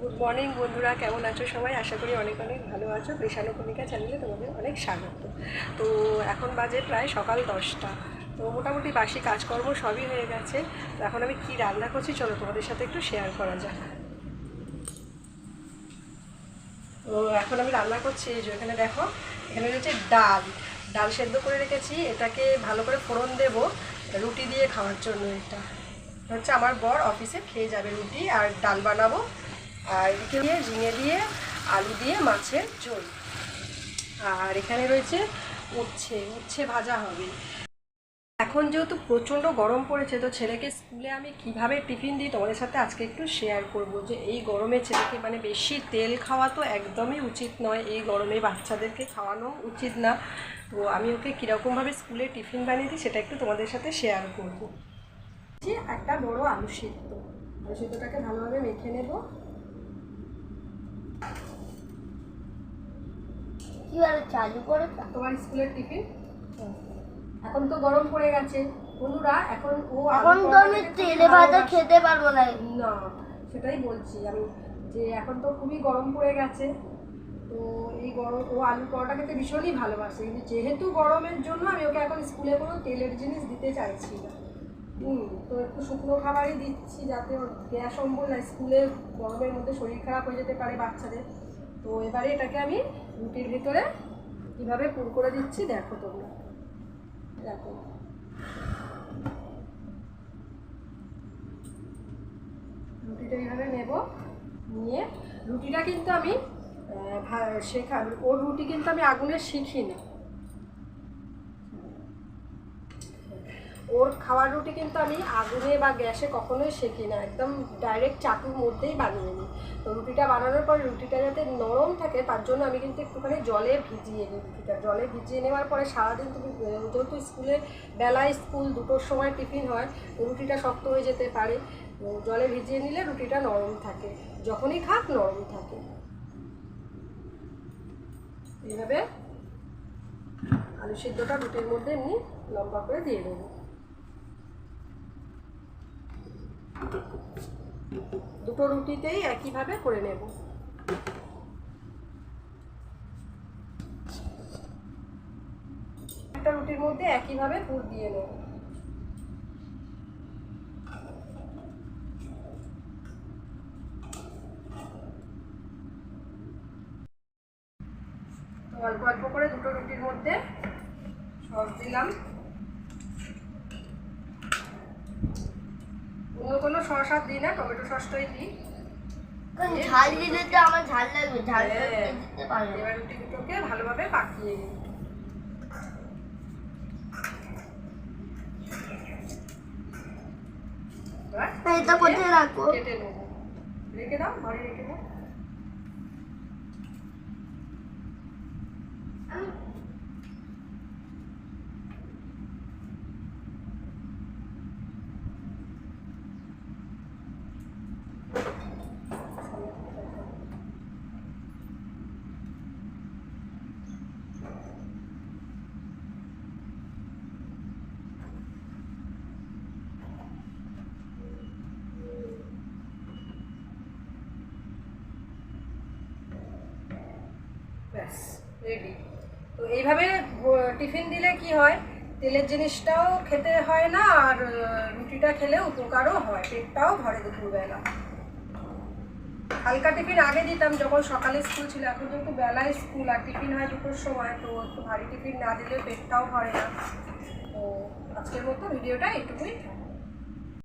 Good morning বন্ধুরা, কেমন আছো সবাই? আশা করি অনেক অনেক ভালো আছো। কৃষানুকণিকা চ্যানেলে তোমাদের অনেক স্বাগত। তো এখন বাজে প্রায় সকাল দশটা। তো মোটামুটি বাসি কাজকর্ম সবই হয়ে গেছে। তো এখন আমি কী রান্না করছি, চলো তোমাদের সাথে একটু শেয়ার করা যাক। তো এখন আমি রান্না করছি, এই যে এখানে দেখো, এখানে রয়েছে ডাল। ডাল সেদ্ধ করে রেখেছি। এটাকে ভালো করে ফোড়ন দেব, রুটি দিয়ে খাওয়ার জন্য এটা হচ্ছে আমার বর, অফিসে খেয়ে যাবে রুটি আর ডাল বানাবো। আর এদিকে দিয়ে ঝিঙে দিয়ে, আলু দিয়ে মাছের ঝোল। আর এখানে রয়েছে উচ্ছে উচ্ছে ভাজা হবে। এখন যেহেতু প্রচণ্ড গরম পড়েছে, তো ছেলেকে স্কুলে আমি কীভাবে টিফিন দিই তোমাদের সাথে আজকে একটু শেয়ার করব যে এই গরমে ছেলেকে মানে বেশি তেল খাওয়া তো একদমই উচিত নয়, এই গরমে বাচ্চাদেরকে খাওয়ানো উচিত না। তো আমি ওকে কীরকমভাবে স্কুলে টিফিন বানিয়ে দিই সেটা একটু তোমাদের সাথে শেয়ার করব। যে একটা বড় আলু সিদ্ধ, আলু সিদ্ধটাকে ভালোভাবে মেখে নেব। চালু করে তোমার স্কুলের টিফিন? এখন তো গরম পড়ে গেছে। বন্ধুরা এখন ও এখন তো আমি তেলে ভাজা খেতে পারব না। না সেটাই বলছি আমি যে এখন তো খুবই গরম পড়ে গেছে। তো এই গরম ও আলু পরোটা খেতে ভীষণই ভালোবাসে। কিন্তু যেহেতু গরমের জন্য আমি ওকে এখন স্কুলে কোনো তেলের জিনিস দিতে চাইছি না। তো একটু শুকনো খাবারই দিচ্ছি যাতে ওর গ্যাস অম্বল না, স্কুলে গরমের মধ্যে শরীর খারাপ হয়ে যেতে পারে বাচ্চাদের। তো এবারে এটাকে আমি রুটির ভিতরে কীভাবে পুর করে দিচ্ছি দেখো তোমরা। দেখো। রুটিটা এইভাবে নেব, নিয়ে রুটিটা কিন্তু আমি শেখা ওর রুটি কিন্তু আমি আগুনে শিখি না ওর খাওয়ার রুটি কিন্তু আমি আগুনে বা গ্যাসে কখনোই শেখি না। একদম ডাইরেক্ট চাটুর মধ্যেই বানিয়ে নিই। তো রুটিটা বানানোর পর রুটিটা যাতে নরম থাকে, তার জন্য আমি কিন্তু একটুখানি জলে ভিজিয়ে নিই রুটিটা। জলে ভিজিয়ে নেওয়ার পরে সারাদিন তুমি যেহেতু স্কুলে বেলায় স্কুল দুটোর সময় টিফিন হয় রুটিটা শক্ত হয়ে যেতে পারে। জলে ভিজিয়ে নিলে রুটিটা নরম থাকে। যখনই খাক নরম থাকে। এইভাবে আলু সিদ্ধটা রুটির মধ্যে এমনি লম্বা করে দিয়ে দেবো। দুটো রুটিতেই একইভাবে করে নেব। একটা রুটির মধ্যে একইভাবে পুর দিয়ে নেব। অল্প অল্প করে দুটো রুটির মধ্যে সস দিলাম। অন্য কোনো সস আর দিই না টমেটো সসটাই দিই। ঝাল দিলে তো আমার ঝাল লাগবে ঝাল হ্যাঁ। দিতে পারব। এবার রুটি দুটোকে ভালোভাবে পাকিয়ে নিই। এটা কোথায় রাখব? কেটে নেব। রেখে দাও ঘরে রেখে দাও। ব্যাস রেডি তো এইভাবে টিফিন দিলে কি হয়? তেলের জিনিসটাও খেতে হয় না, আর রুটিটা খেলে উপকারও হয়। পেটটাও ভরে দুপুরবেলা। হালকা টিফিন আগে দিতাম, যখন সকালে স্কুল ছিল। এখন যেহেতু বেলায় স্কুল, আর টিফিন হয় দুটোর সময়, তো একটু ভারী টিফিন না দিলে পেটটাও ভরে না। তো আজকের মতো ভিডিওটা এইটুকুই থাক